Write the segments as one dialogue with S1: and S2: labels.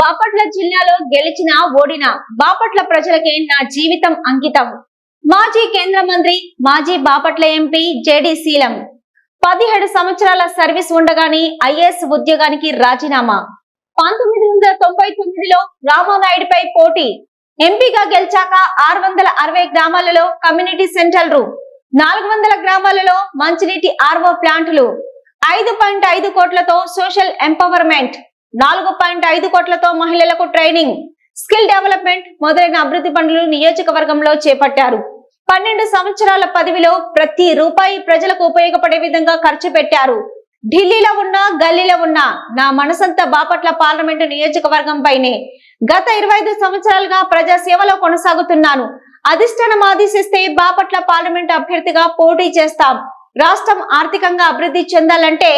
S1: బాపట్ల జిల్లాలో గెలిచిన ఓడిన బాపట్ల ప్రజలకే నా జీవితం అంకితం. మాజీ కేంద్ర మంత్రి మాజీ బాపట్ల ఎంపీ జేడి శీలం. పదిహేడు సంవత్సరాల సర్వీస్ ఉండగానే ఐఏఎస్ ఉద్యోగానికి రాజీనామా. పంతొమ్మిది వందల తొంభై తొమ్మిదిలో రామానాయుడిపై పోటీ. ఎంపీగా గెలిచాక ఆరు వందల అరవై గ్రామాలలో కమ్యూనిటీ సెంటర్లు నాలుగు వందల గ్రామాలలో మంచినీటి ఆర్వో ప్లాంట్లు. ఐదు పాయింట్ ఐదు కోట్లతో సోషల్ ఎంపవర్మెంట్. నాలుగు పాయింట్ ఐదు కోట్లతో మహిళలకు ట్రైనింగ్. స్కిల్ డెవలప్మెంట్ మొదలైన అభివృద్ధి పనులు నియోజకవర్గంలో చేపట్టారు. పన్నెండు సంవత్సరాల పదవిలో ప్రతి రూపాయి ప్రజలకు ఉపయోగపడే విధంగా ఖర్చు పెట్టారు. ఢిల్లీలో ఉన్నా గల్లీలో ఉన్నా నా మనసంతా బాపట్ల పార్లమెంటు నియోజకవర్గం పైనే. గత ఇరవై ఐదు సంవత్సరాలుగా ప్రజా సేవలో కొనసాగుతున్నాను. అధిష్టానం ఆదేశిస్తే బాపట్ల పార్లమెంట్ అభ్యర్థిగా పోటీ చేస్తాం. రాష్ట్రం ఆర్థికంగా అభివృద్ధి చెందాలంటే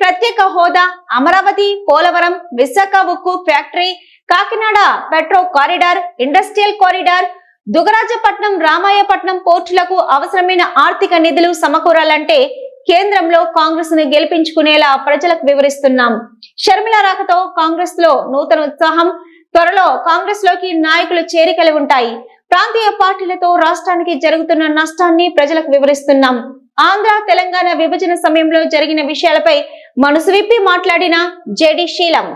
S1: ప్రత్యేక హోదా అమరావతి పోలవరం విశాఖ ఉక్కు factory Kakinada petro corridor industrial corridor Dugarajapatnam Ramayapatnam పోర్టులకు అవసరమైన ఆర్థిక నిధులు సమకూరాలంటే కేంద్రంలో కాంగ్రెస్ను గెలిపించుకునేలా ప్రజలకు వివరిస్తున్నాం. షర్మిల రాకతో కాంగ్రెస్లో నూతన ఉత్సాహం త్వరలో కాంగ్రెస్లోకి నాయకులు చేరికలు ఉంటాయి. ప్రాంతీయ పార్టీలతో రాష్ట్రానికి జరుగుతున్న నష్టాన్ని ప్రజలకు వివరిస్తున్నాం. ఆంధ్ర తెలంగాణ విభజన సమయంలో జరిగిన విషయాలపై మనసు విప్పి మాట్లాడిన జేడి శీలం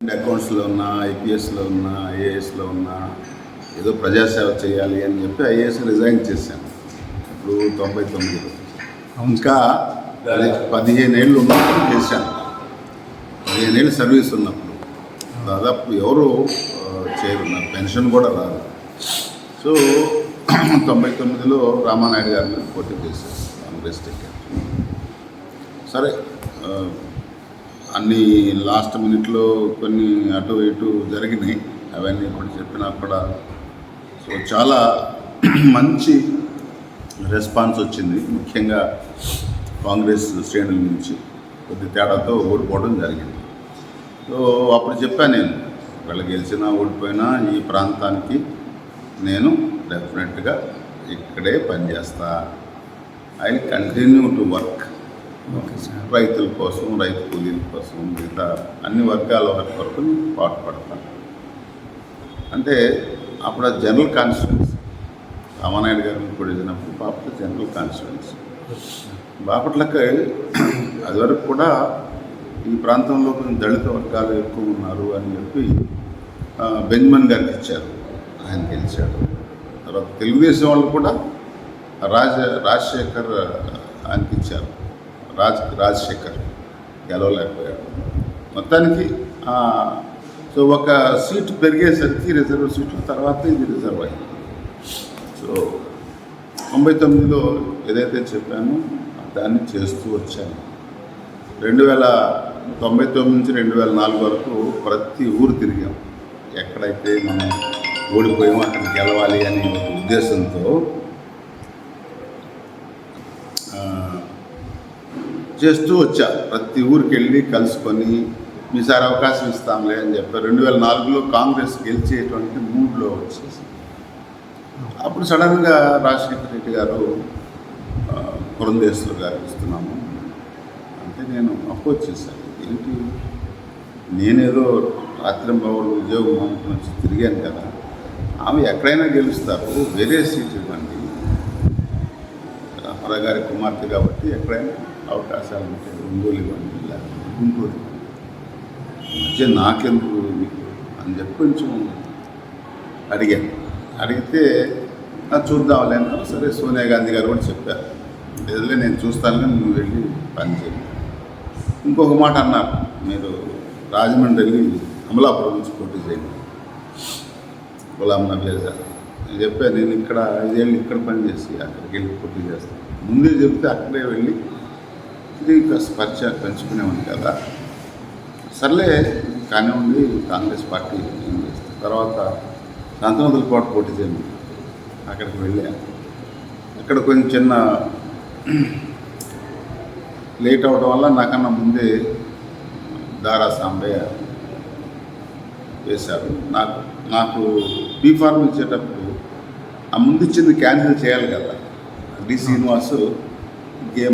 S2: అకౌంట్స్లో ఉన్నా ఐపీఎస్లో ఉన్నా ఐఏఎస్లో ఉన్నా ఏదో ప్రజాసేవ చేయాలి అని చెప్పి ఐఏఎస్ రిజైన్ చేశాను. ఇప్పుడు తొంభై తొమ్మిదిలో. ఇంకా పదిహేను ఏళ్ళు ఉన్నప్పుడు చేశాను. పదిహేను ఏళ్ళు సర్వీస్ ఉన్నప్పుడు. దాదాపు ఎవరు చేయరు. నాకు పెన్షన్ కూడా రాదు. సో తొంభై తొమ్మిదిలో రామానాయుడు గారి మీద పోటీ చేశాను. కాంగ్రెస్ టికెట్ సరే అన్ని లాస్ట్ మినిట్లో కొన్ని అటు ఇటు జరిగినాయి. అవన్నీ ఇప్పుడు చెప్పినా కూడా. సో చాలా మంచి రెస్పాన్స్ వచ్చింది. ముఖ్యంగా కాంగ్రెస్ శ్రేణుల నుంచి కొద్ది తేడాతో ఓడిపోవడం జరిగింది. సో అప్పుడు చెప్పాను నేను వాళ్ళు గెలిచినా ఓడిపోయినా ఈ ప్రాంతానికి నేను డెఫినెట్గా ఇక్కడే పనిచేస్తా. ఐ కంటిన్యూ టు వర్క్ రైతుల కోసం రైతు కూలీల కోసం మిగతా అన్ని వర్గాల వారి వరకు నేను పాటుపడతాను అంటే అప్పుడు అది జనరల్ కాన్స్టిట్యున్సీ రామానాయుడు గారిని కూడా వెళ్ళినప్పుడు బాపట్ల జనరల్ కాన్స్టిట్యున్సీ బాపట్లకి అది వరకు కూడా ఈ ప్రాంతంలో కొంచెం దళిత వర్గాలు ఎక్కువ ఉన్నారు అని చెప్పి ఆ, బెంజమిన్ గారికి ఇచ్చారు. ఆయన గెలిచాడు. తర్వాత తెలుగుదేశం వాళ్ళు కూడా రాజ రాజశేఖర్ ఆయనకి ఇచ్చారు. రాజ్ రాజశేఖర్ గెలవలేకపోయాడు మొత్తానికి సో ఒక సీటు పెరిగేసరికి రిజర్వ్ సీట్ల తర్వాత ఇది రిజర్వ్ అయింది. సో తొంభై తొమ్మిదిలో ఏదైతే చెప్పానో దాన్ని చేస్తూ వచ్చాను. రెండు వేల తొంభై తొమ్మిది నుంచి రెండు వేల నాలుగు వరకు ప్రతి ఊరు తిరిగాం. ఎక్కడైతే మనం ఓడిపోయామో అక్కడ గెలవాలి అనే ఒక ఉద్దేశంతో చేస్తూ వచ్చా. ప్రతి ఊరికి వెళ్ళి కలుసుకొని మీసారి అవకాశం ఇస్తాంలే అని చెప్పారు రెండు వేల నాలుగులో కాంగ్రెస్ గెలిచేటువంటి మూడ్లో వచ్చేసి. అప్పుడు సడన్గా రాజశేఖర రెడ్డి గారు ఆ, గారు ఇస్తున్నాము. అంటే నేను అపోజ్ చేశాను. ఏంటి? నేనేదో రాత్రింబవళ్ళు ఉద్యోగం మానుకుని వచ్చి తిరిగాను కదా. ఆమె ఎక్కడైనా గెలుస్తారు. వేరే సీట్ ఇవ్వండి. రామారావు గారి కుమార్తె కాబట్టి ఎక్కడైనా అవకాశాలు ఉంటాయి ఒంగోలు ఇవ్వండి గుంటూరు. మధ్య నాకెందుకు మీకు? అని చెప్పి కొంచెం అడిగాను. అడిగితే చూద్దాంలే అన్నారు సరే సోనియా గాంధీ గారు కూడా చెప్పారు. లేదులే నేను చూస్తాను కానీ నువ్వు వెళ్ళి పని చేయి ఇంకొక మాట అన్నారు. మీరు రాజమండ్రి వెళ్ళి అమలాపురం నుంచి పోటీ చేయండి గులాం నబీ ఆజాద్. నేను చెప్పాను నేను ఇక్కడ ఐదేళ్ళు ఇక్కడ పని చేసి అక్కడికి వెళ్ళి పోటీ చేస్తాను. ముందే చెప్తే అక్కడే వెళ్ళి ఇది కాస్త పరిచయం పెంచుకునేవాడిని కదా. సర్లే కానివ్వండి కాంగ్రెస్ పార్టీ ఏం చేస్తుంది? తర్వాత శాంతవంతుల పాటు పోటీ చేయను అక్కడికి వెళ్ళాను అక్కడ కొంచెం చిన్న లేట్ అవడం వల్ల నాకన్నా ముందే దారా సాంబయ్య వేశారు. నాకు నాకు బీఫార్మ్ ఇచ్చేటప్పుడు ఆ ముందు ఇచ్చింది క్యాన్సిల్ చేయాలి కదా. D Srinivasu game